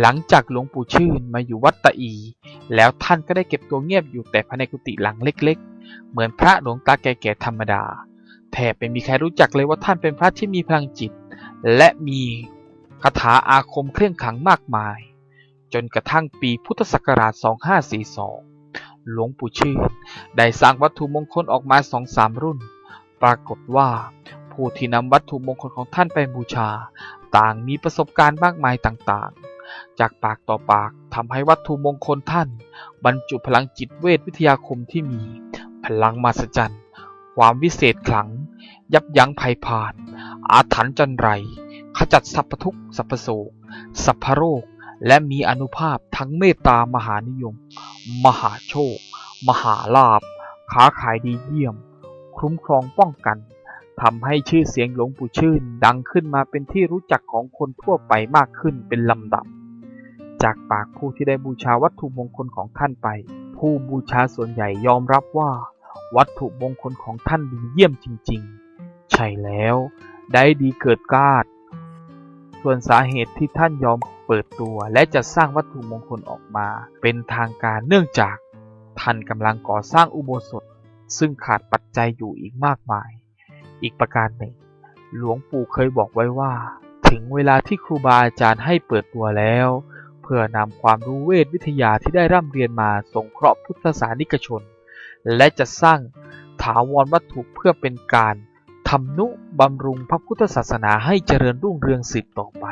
หลังจากหลวงปู่ชื่นมาอยู่วัดตะอี แล้วท่านก็ได้เก็บตัวเงียบอยู่แต่ภายในกุฏิหลังเล็ก ๆ เหมือนพระหลวงตาแก่ๆธรรมดา แทบไม่มีใครรู้จักเลยว่าท่านเป็นพระที่มีพลังจิต และมีคาถาอาคมเครื่องขังมากมาย จนกระทั่งปีพุทธศักราช 2542 หลวงปู่ชื่นได้สร้างวัตถุมงคลออกมาสองสามรุ่น ปรากฏว่าผู้ที่นำวัตถุมงคลของท่านไปบูชา ต่างมีประสบการณ์มากมายต่างๆ จากปากต่อปากทำให้วัตถุมงคลท่าน บรรจุพลังจิตเวทวิทยาคมที่มี พลังมหัศจรรย์ ความวิเศษขลัง ยับยั้งภัยพาน อาถรรพ์จันไร ขจัดสรรพทุกสรรพโศกสัพพโรค และมีอนุภาพทั้งเมตตามหานิยม มหาโชค มหาลาภค้าขายดีเยี่ยม คุ้มครองป้องกันทำให้ชื่อเสียงหลวงปู่ชื่นดังขึ้นมาเป็นที่รู้จักของคนทั่วไปมากขึ้นเป็นลำดับ จากปากผู้ที่ได้บูชาวัตถุมงคลของท่านไป ผู้บูชาส่วนใหญ่ยอมรับว่า วัตถุมงคลของท่านดีเยี่ยมจริง ๆ ใช่แล้ว ได้ดีเกิดกาดส่วนสาเหตุที่ท่านยอมเปิดตัวและจะสร้างวัตถุมงคลออกมา เป็นทางการเนื่องจาก ท่านกำลังก่อสร้างอุโบสถ ซึ่งขาดปัจจัยอยู่อีกมากมาย อีกประการหนึ่ง หลวงปู่เคยบอกไว้ว่า ถึงเวลาที่ครูบาอาจารย์ให้เปิดตัวแล้ว เพื่อนำความรู้เวทวิทยาที่ได้ร่ำเรียนมาสงเคราะห์พุทธศาสนิกชน และจะสร้างถาวรวัตถุเพื่อเป็นการทำนุบำรุงพระพุทธศาสนาให้เจริญรุ่งเรืองสืบต่อไป